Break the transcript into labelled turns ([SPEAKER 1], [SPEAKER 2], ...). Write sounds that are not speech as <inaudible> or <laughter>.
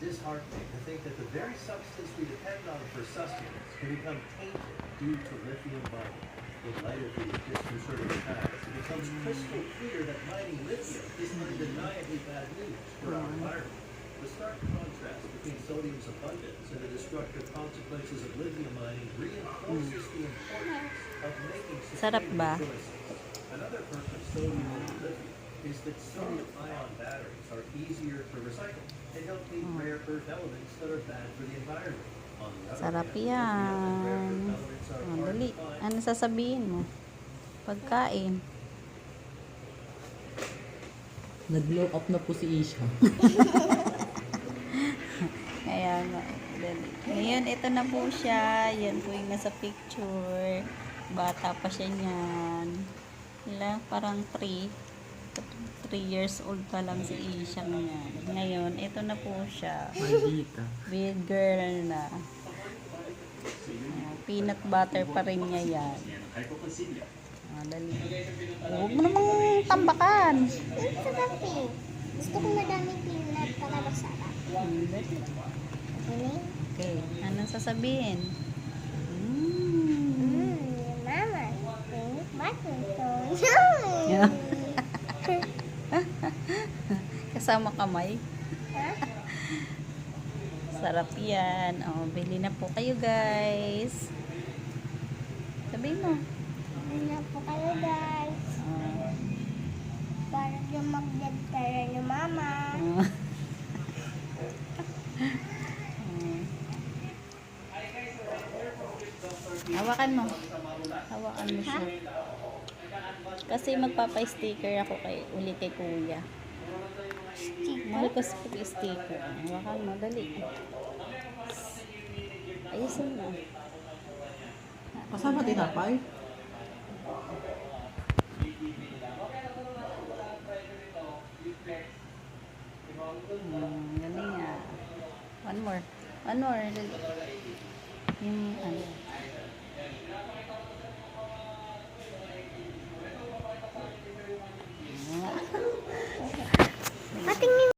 [SPEAKER 1] disheartening to think that the very substance we depend on for sustenance can become tainted due to lithium mining. In light of these disconcerting facts, it becomes crystal clear that mining lithium is undeniably bad news for our environment. The stark contrast between sodium's abundance and the destructive consequences of lithium mining reinforces the importance of making
[SPEAKER 2] Sarap
[SPEAKER 1] sustainable choices. Another of sodium over lithium is that sodium ion batteries are easier to recycle and don't need rare earth elements that are bad for the environment.
[SPEAKER 2] Sarap yan.
[SPEAKER 1] earth elements are
[SPEAKER 2] Oh,
[SPEAKER 1] hard
[SPEAKER 2] dali.
[SPEAKER 1] to find
[SPEAKER 2] Ano sasabihin mo? Pagkain.
[SPEAKER 3] Nag-glow up na po si Isha. <laughs>
[SPEAKER 2] Kaya nga. Dali. Ngayon, ito na po siya. Yan po yung nasa picture. Bata pa siya niyan. Wala, parang 3. 3 years old pa lang si Isha niyan. Ngayon, ito na po siya.
[SPEAKER 3] Maldita.
[SPEAKER 2] Big girl na. Ah, peanut butter pa rin niya yan. Ah, dali. Huwag mo namang tambakan.
[SPEAKER 4] Gusto ko madami peanut para masarap.
[SPEAKER 2] Okay, anong sasabihin? Mm.
[SPEAKER 4] Mmm, mama. Peanut butter to.
[SPEAKER 2] Yeah. Kasama kamay. <laughs> Sarap yan. O, bili na po kayo guys. Sabihin mo.
[SPEAKER 4] Ano po kayo guys?
[SPEAKER 2] Oh.
[SPEAKER 4] Para yung mag-dead tayo ni mama.
[SPEAKER 2] Oh. <laughs> Hawakan mo. Hawakan mo siya. Kasi magpapa-sticker ako kay uli kay kuya. Mahal ko sa sticker. Hawakan mo, dali. Ayusin mo.
[SPEAKER 3] Kasama tinapay?
[SPEAKER 2] Hmm, galing ah. One more. One more. Yung ano.